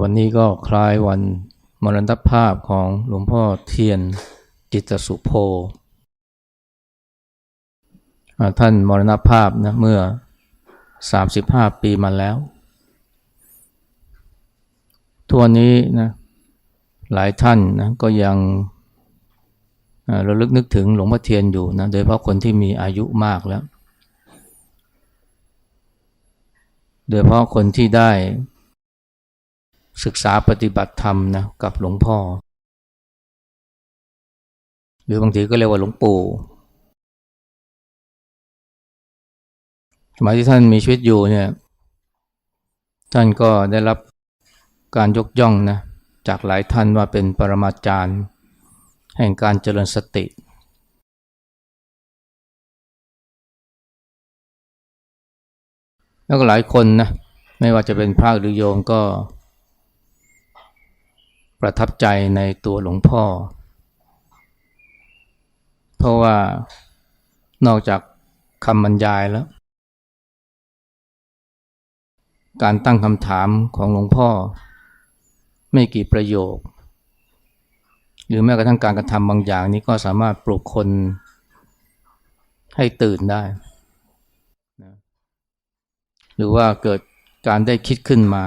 วันนี้ก็คล้ายวันมรณภาพของหลวงพ่อเทียนจิตสุโพ ท่านมรณภาพนะเมื่อ 35 ปีมาแล้วทุกวันนี้นะหลายท่านนะก็ยังอ่าระลึกนึกถึงหลวงพ่อเทียนอยู่นะโดยเฉพาะคนที่มีอายุมากแล้ว โดยเฉพาะคนที่ได้ ศึกษาปฏิบัติธรรมนะกับหลวงพ่อ หรือบางทีก็เรียกว่าหลวงปู่สมัยที่ท่านมีชีวิตอยู่เนี่ย ท่านก็ได้รับการยกย่องนะจากหลายท่านว่าเป็นปรมาจารย์ แห่งการเจริญสติ แล้วก็หลายคนนะไม่ว่าจะเป็นพระหรือโยมก็ ประทับใจในตัวหลวงพ่อ เพราะว่านอกจากคำบรรยายแล้ว การตั้งคำถามของหลวงพ่อ ไม่กี่ประโยค หรือแม้กระทั่งการกระทำบางอย่างนี้ก็สามารถปลุกคนให้ตื่นได้ หรือว่าเกิดการได้คิดขึ้นมา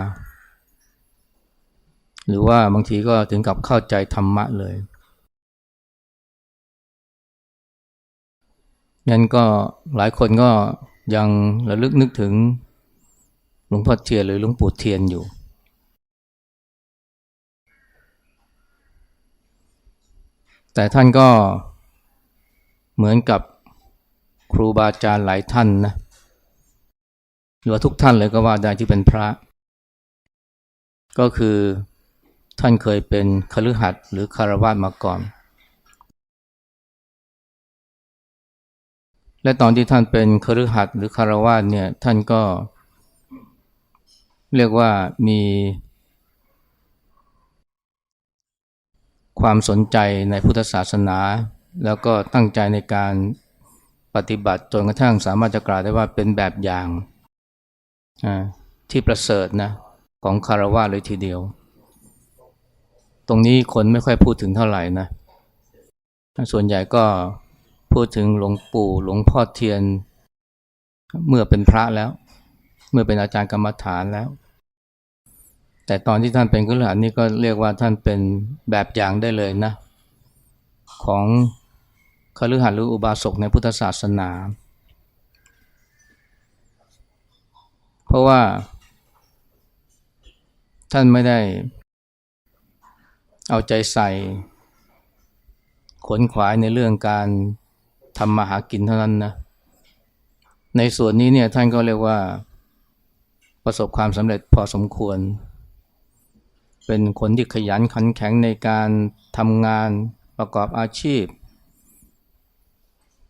หรือว่าบางทีก็ถึงกับเข้าใจธรรมะเลยงั้นก็หลายคนก็ยังระลึกนึกถึงหลวงพ่อเทียนหรือหลวงปู่เทียนอยู่ แต่ท่านก็เหมือนกับครูบาอาจารย์หลายท่านนะหรือว่าทุกท่านเลยก็ว่าได้ที่เป็นพระ ก็คือ ท่านเคยเป็นคฤหัสถ์หรือคารวาสมาก่อน และตอนที่ท่านเป็นคฤหัสถ์หรือคารวาสเนี่ยท่านก็ เรียกว่ามี ความสนใจในพุทธศาสนา แล้วก็ตั้งใจในการปฏิบัติจนกระทั่งสามารถจะกล่าวได้ว่าเป็นแบบอย่างที่ประเสริฐนะของคารวะเลยทีเดียว ตรงนี้คนไม่ค่อยพูดถึงเท่าไหร่นะ ส่วนใหญ่ก็พูดถึงหลวงปู่หลวงพ่อเทียน เมื่อเป็นพระแล้ว เมื่อเป็นอาจารย์กรรมฐานแล้ว แต่ตอนที่ท่านเป็นกุลหันนี่ก็เรียกว่าท่านเป็นแบบอย่างได้เลยนะ ของคฤหัสถ์หรืออุบาสกในพุทธศาสนา เพราะว่า ท่านไม่ได้ เอาใจใส่ ขนขวายในเรื่องการทำมาหากินเท่านั้นนะ ในส่วนนี้เนี่ยท่านก็เรียกว่าประสบความสำเร็จพอสมควร เป็นคนที่ขยันขันแข็งในการทำงานประกอบอาชีพ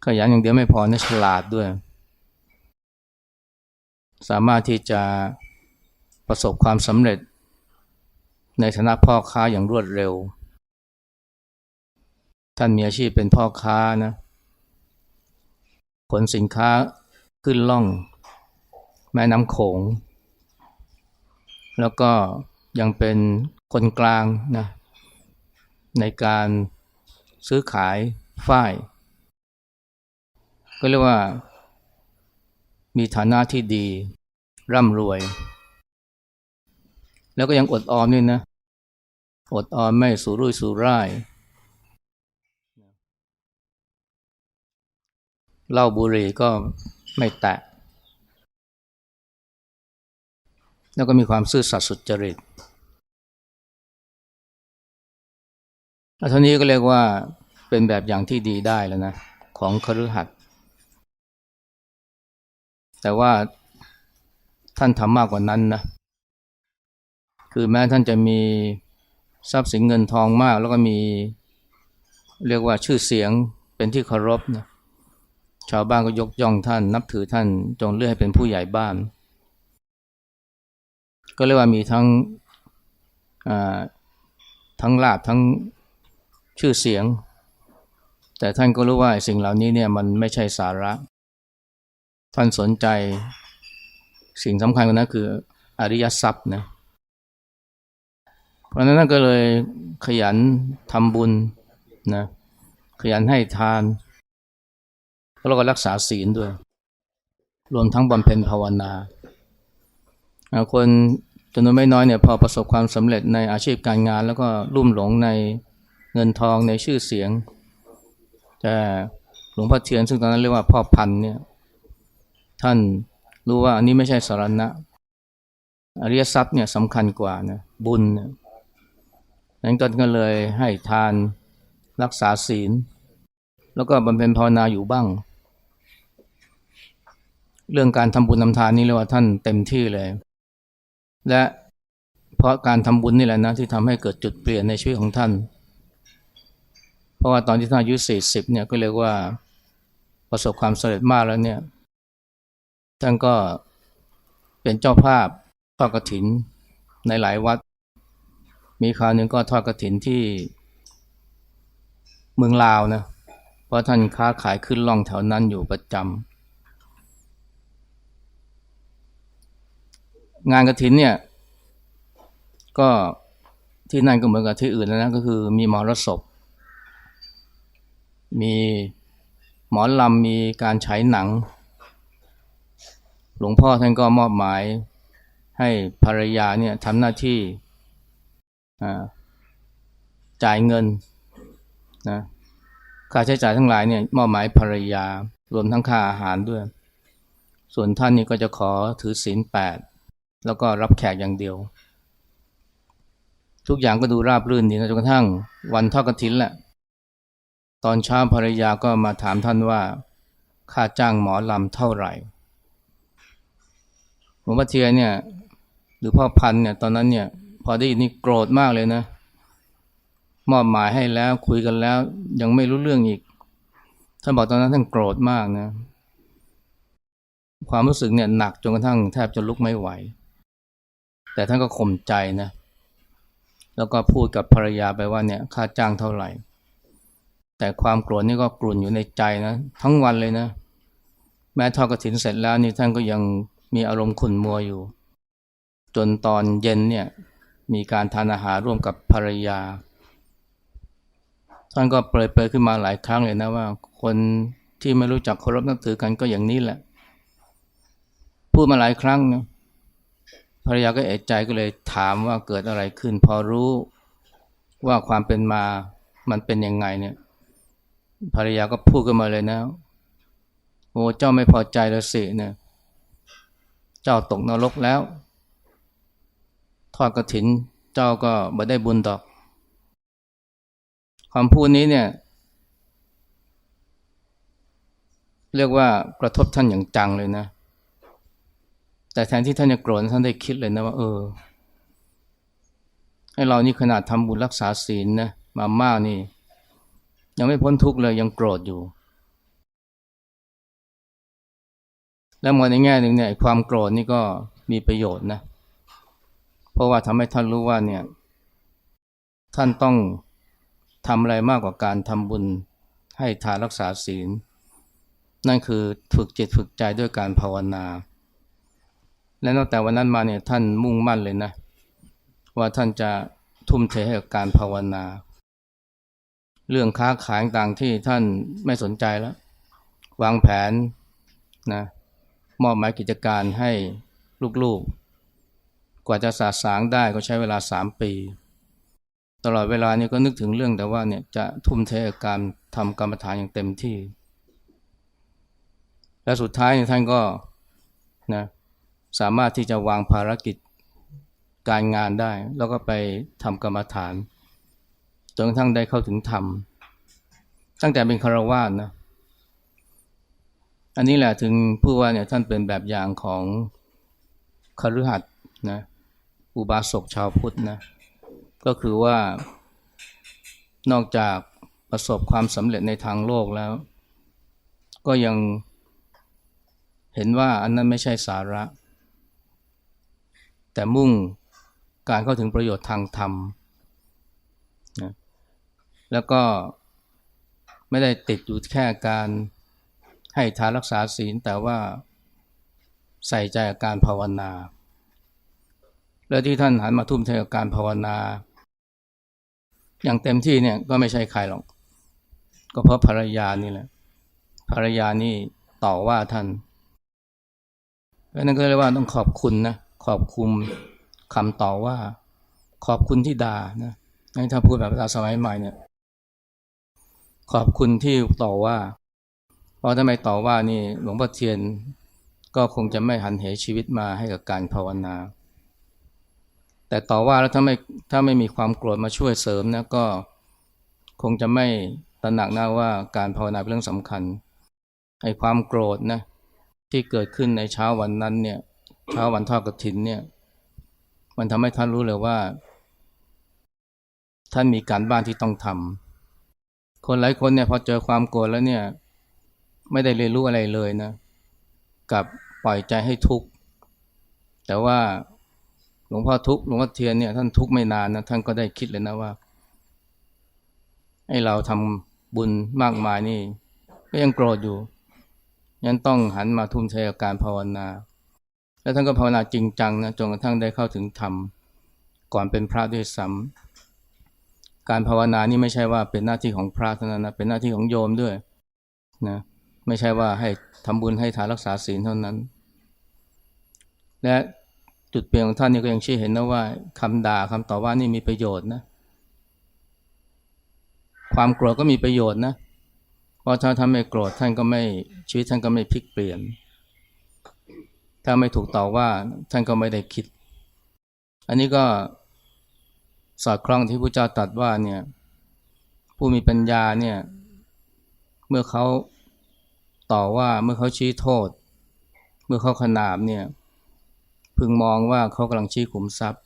ขยันอย่างเดียวไม่พอนะฉลาดด้วย สามารถที่จะประสบความสำเร็จ ในฐานะพ่อค้าอย่างรวดเร็ว ท่านมีอาชีพเป็นพ่อค้านะขนสินค้าขึ้นล่อง แม่น้ำโขง แล้วก็ยังเป็นคนกลางนะในการซื้อขายฝ้าย ก็เรียกว่ามีฐานะที่ดีร่ำรวย แล้วก็ยังอดออมด้วยนะ อดออมไม่สูรุ่ยสูร่าย เหล้าบุหรี่ก็ไม่แตะ แล้วก็มีความซื่อสัตย์สุจริตอันนี้ก็เรียกว่าเป็นแบบอย่างที่ดีได้แล้วนะ ของคฤหัสถ์แต่ว่าท่านทำมากกว่านั้นนะ คือแม้ท่านจะมีทรัพย์สินเงินทองมาก แล้วก็มีเรียกว่าชื่อเสียงเป็นที่เคารพนะชาวบ้านก็ยกย่องท่าน นับถือท่านจงเลือกให้เป็นผู้ใหญ่บ้าน ก็เรียกว่ามีทั้งทั้งลาบทั้งชื่อเสียง แต่ท่านก็รู้ว่าสิ่งเหล่านี้เนี่ยมันไม่ใช่สาระ ท่านสนใจสิ่งสำคัญกว่านั้นคืออริยทรัพย์นะ ราะนั้นท่นก็เลยขยันทำบุญนะขยันให้ทานแล้วก็รักษาศีลด้วย รวมทั้งบำเพ็ญภาวนาคนจำนวนไม่น้อยเนี่ยพอประสบความสำเร็จในอาชีพการงาน แล้วก็ลุ่มหลงในเงินทองในชื่อเสียง แต่หลวงพ่อเทียนซึ่งตอนนั้นเรียกว่าพ่อพันเนี่ยท่านรู้ว่าอันนี้ไม่ใช่สารณะอริยทรัพย์เนี่ยสำคัญกว่านะบุญเนั้นก็เลยให้ทานรักษาศีล แล้วก็บำเพ็ญภาวนาอยู่บ้าง เรื่องการทำบุญทำทานนี่เรียกว่าท่านเต็มที่เลย และเพราะการทำบุญนี่แหละนะที่ทำให้เกิดจุดเปลี่ยนในชีวิตของท่าน เพราะว่าตอนที่ท่านอายุสี่สิบเนี่ยก็เรียกว่าประสบความสำเร็จมากแล้วเนี่ย ท่านก็เป็นเจ้าภาพทอดกฐินในหลายวัด มีคราวหนึ่งก็ทอดกฐินที่เมืองลาวนะ เพราะท่านค้าขายขึ้นล่องแถวนั้นอยู่ประจำงานกฐินเนี่ย ก็ที่นั่นก็เหมือนกับที่อื่นแล้วนะก็คือมีมหรสพมีหมอลำมีการฉายหนัง หลวงพ่อท่านก็มอบหมายให้ภรรยาเนี่ยทำหน้าที่ จ่ายเงินนะค่าใช้จ่ายทั้งหลายเนี่ยมอบหมายภรรยารวมทั้งค่าอาหารด้วย ส่วนท่านนี่ก็จะขอถือศีลแปดแล้วก็รับแขกอย่างเดียว ทุกอย่างก็ดูราบรื่นดีนะจนกระทั่งวันทอดกฐินแหละ ตอนเช้าภรรยาก็มาถามท่านว่า ค่าจ้างหมอลำเท่าไหร่หลวงพ่อเทียเนี่ย หรือพ่อพันเนี่ยตอนนั้นเนี่ย พอได้ยินนี่โกรธมากเลยนะ มอบหมายให้แล้วคุยกันแล้ว ยังไม่รู้เรื่องอีก ท่านบอกตอนนั้นท่านโกรธมากนะ ความรู้สึกเนี่ยหนักจนกระทั่งแทบจะลุกไม่ไหว แต่ท่านก็ข่มใจนะ แล้วก็พูดกับภรรยาไปว่าเนี่ยค่าจ้างเท่าไหร่ แต่ความโกรธนี่ก็กลุ่นอยู่ในใจนะ ทั้งวันเลยนะ แม้ทอดกระถินเสร็จแล้วนี่ท่านก็ยังมีอารมณ์ขุ่นมัวอยู่ จนตอนเย็นเนี่ย มีการทานอาหารร่วมกับภรรยา ท่านก็เปรยเปรยขึ้นมาหลายครั้งเลยนะว่า คนที่ไม่รู้จักเคารพนับถือกันก็อย่างนี้แหละ พูดมาหลายครั้งนะภรรยาก็เอะใจก็เลยถามว่าเกิดอะไรขึ้น พอรู้ว่าความเป็นมามันเป็นยังไงเนี่ย ภรรยาก็พูดขึ้นมาเลยนะ โอ้เจ้าไม่พอใจแล้วสิเนี่ย เจ้าตกนรกแล้ว ทอดกระถินเจ้าก็บ่ได้บุญดอกคำพูดนี้เนี่ยเรียกว่ากระทบท่านอย่างจังเลยนะ แต่แทนที่ท่านจะโกรธท่านได้คิดเลยนะว่า เออ ให้เรานี่ขนาดทำบุญรักษาศีลนะมามากนี่ ยังไม่พ้นทุกข์เลยยังโกรธอยู่ แล้วมองในแง่หนึ่งเนี่ยความโกรธนี่ก็มีประโยชน์นะเพราะว่าทำให้ท่านรู้ว่าเนี่ยท่านต้องทำอะไรมากกว่าการทำบุญให้ทานรักษาศีล นั่นคือฝึกจิตฝึกใจด้วยการภาวนา และนอกแต่วันนั้นมาเนี่ยท่านมุ่งมั่นเลยนะ ว่าท่านจะทุ่มเทให้กับการภาวนา เรื่องค้าขายต่างที่ท่านไม่สนใจแล้ว วางแผนนะมอบหมายกิจการให้ลูกๆ กว่าจะสาสางได้ก็ใช้เวลาสามปี ตลอดเวลานี้ก็นึกถึงเรื่องแต่ว่าเนี่ยจะทุ่มเทการทำกรรมฐานอย่างเต็มที่ และสุดท้ายท่านก็นะสามารถที่จะวางภารกิจการงานได้ แล้วก็ไปทำกรรมฐานจนกระทั่งได้เข้าถึงธรรม ตั้งแต่เป็นคารวาสนะอันนี้แหละถึงผู้ว่าเนี่ยท่านเป็นแบบอย่างของคฤหัสถ์นะ อุบาสกชาวพุทธนะก็คือว่านอกจากประสบความสำเร็จในทางโลกแล้ว ก็ยังเห็นว่าอันนั้นไม่ใช่สาระ แต่มุ่งการเข้าถึงประโยชน์ทางธรรมนะแล้วก็ไม่ได้ติดอยู่แค่การให้ทานรักษาศีลแต่ว่าใส่ใจกับการภาวนา และที่ท่านหันมาทุ่มเทกับการภาวนา อย่างเต็มที่เนี่ยก็ไม่ใช่ใครหรอก ก็เพราะภรรยานี่แหละ ภรรยานี่ต่อว่าท่านเพราะนั้นก็เรียกว่าต้องขอบคุณนะขอบคุณคำต่อว่า ขอบคุณที่ด่านะถ้าพูดแบบภาษาสมัยใหม่เนี่ย ขอบคุณที่ต่อว่า เพราะถ้าไมต่อว่านี่หลวงพ่อเทียนก็คงจะไม่หันเหชีวิตมาให้กับการภาวนา แต่ต่อว่าแล้วถ้าไม่ถ้าไม่มีความโกรธมาช่วยเสริมนะก็คงจะไม่ตระหนักนะว่าการภาวนาเป็นเรื่องสำคัญไอ้ความโกรธนะที่เกิดขึ้นในเช้าวันนั้นเนี่ยเช้าวันทอดกฐินเนี่ย มันทำให้ท่านรู้เลยว่า ท่านมีการบ้านที่ต้องทำคนหลายคนเนี่ยพอเจอความโกรธแล้วเนี่ย ไม่ได้เรียนรู้อะไรเลยนะกับปล่อยใจให้ทุกข์แต่ว่า หลวงพ่อทุกหลวงพ่อเทียนเนี่ยท่านทุกไม่นานนะท่านก็ได้คิดเลยนะว่าให้เราทำบุญมากมายนี่ ก็ยังโกรธอยู่ยังต้องหันมาทุ่มเทกับการภาวนา แล้วท่านก็ภาวนาจริงจังนะจนกระทั่งได้เข้าถึงธรรมก่อนเป็นพระด้วยซ้ำการภาวนานี่ไม่ใช่ว่าเป็นหน้าที่ของพระเท่านั้นนะเป็นหน้าที่ของโยมด้วยนะไม่ใช่ว่าให้ทำบุญให้ทานรักษาศีลเท่านั้น และ จุดเปลี่ยนของท่านนี่ก็ยังชี้เห็นนะว่าคำด่าคำต่อว่านี่มีประโยชน์นะ ความโกรธก็มีประโยชน์นะเพราะถ้าท่านไม่โกรธท่านก็ไม่ชีวิตท่านก็ไม่พลิกเปลี่ยน ถ้าไม่ถูกต่อว่าท่านก็ไม่ได้คิด อันนี้ก็สอดคล้องที่พระเจ้าตรัสว่าเนี่ยผู้มีปัญญาเนี่ยเมื่อเขาต่อว่าเมื่อเขาชี้โทษ เมื่อเขาขนาบเนี่ย พึงมองว่าเขากำลังชี้ขุมทรัพย์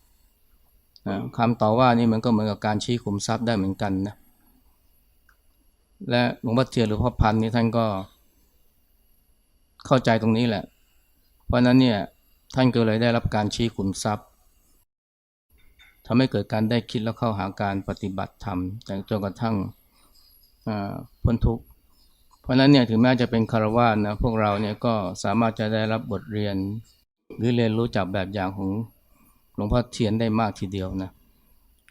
คำต่อว่านี่มันก็เหมือนกับการชี้ขุมทรัพย์ได้เหมือนกันนะและหลวงพ่อเทียนหรือพ่อพันธ์นี่ท่านก็ เข้าใจตรงนี้แหละ เพราะนั้นเนี่ยท่านก็เลยได้รับการชี้ขุมทรัพย์ทำให้เกิดการได้คิดแล้วเข้าหาการปฏิบัติธรรมแต่จนกระทั่งพ้นทุกข์เพราะนั้นเนี่ยถึงแม้จะเป็นคารวะนะพวกเราเนี่ยก็สามารถจะได้รับบทเรียน หรือเรียนรู้จากแบบอย่างของหลวงพ่อเทียนได้มากทีเดียวนะ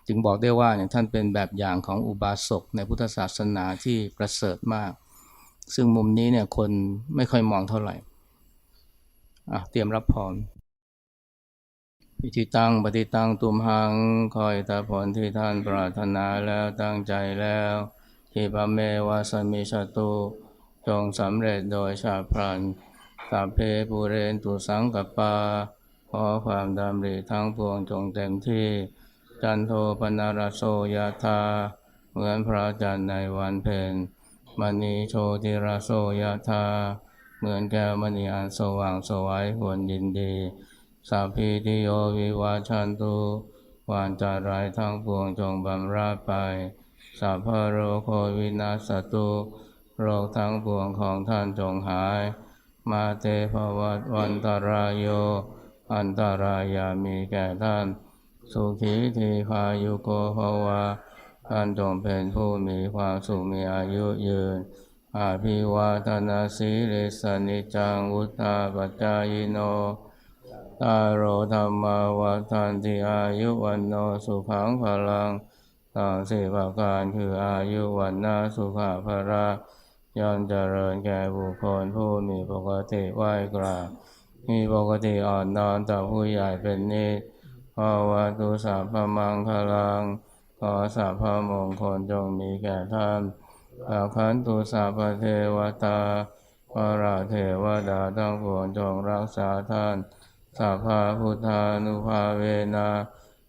จึงบอกได้ว่าเนี่ยท่านเป็นแบบอย่างของอุบาสกในพุทธศาสนาที่ประเสริฐมาก ซึ่งมุมนี้เนี่ยคนไม่ค่อยมองเท่าไหร่อะเตรียมรับพรพิธีตั้งปฏิตั้งตุมหังคอยตาผลที่ท่านปรารถนาแล้วตั้งใจแล้วที่พระเมวาสมิชตุจงสำเร็จโดยชาพลัน สัพเพปูเรนตุสังกปา ขอความดำริทั้งปวงจงเต็มที่ จันโทปนารโสยธาเหมือนพระจันทร์ในวันเพ็ญมณีโชติราโสยธาเหมือนแก้วมณีอันสว่างสวัยควรยินดี สัพพิติโยวิวาชันตุวานจารายทั้งปวงจงบำราไป สัพพโรโควินาสตุ โรคทั้งปวงของท่านจงหาย มาเตภวัตวันตารายโย อันตารายามีแก่ท่าน สุขีทีคายุโกภวาท่านจงเป็นผู้มีความสุขมีอายุยืน อาภิวาทนาสีริสนิจังอุตตาปัจจายโนตาโรธรรมาวัฏันติอายุวันโนสุขังพลังต่างสี่ประการคืออายุวันนาสุขาภระ ย่อมเจริญแก่บุคคลผู้มีปกติไหวกราบมีปกติอ่อนนอนต่อผู้ใหญ่เป็นนิสภาวะตุสัพพมังคลัง ขอสัพพมงคลจงมีแก่ท่านอาคันตุสัพพเทวตาพระราเทวดาทั้งปวงจงรักษาท่านสัพพาพุทธานุภาเวนะ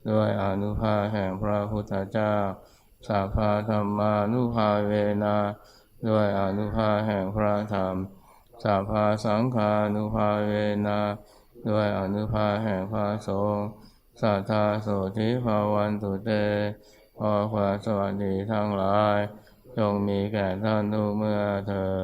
ด้วยอนุภาแห่งพระพุทธเจ้าสัพพาธรรมานุภาเวนะ ด้วยอนุภาแห่งพระธรรมสัพพาสังฆานุภาเวนะด้วยอนุภาแห่งพระสงฆ์สัทธาโสธิภาวันตุเตขอความสวัสดีทั้งหลาย จงมีแก่ท่านทุกเมื่อเทอ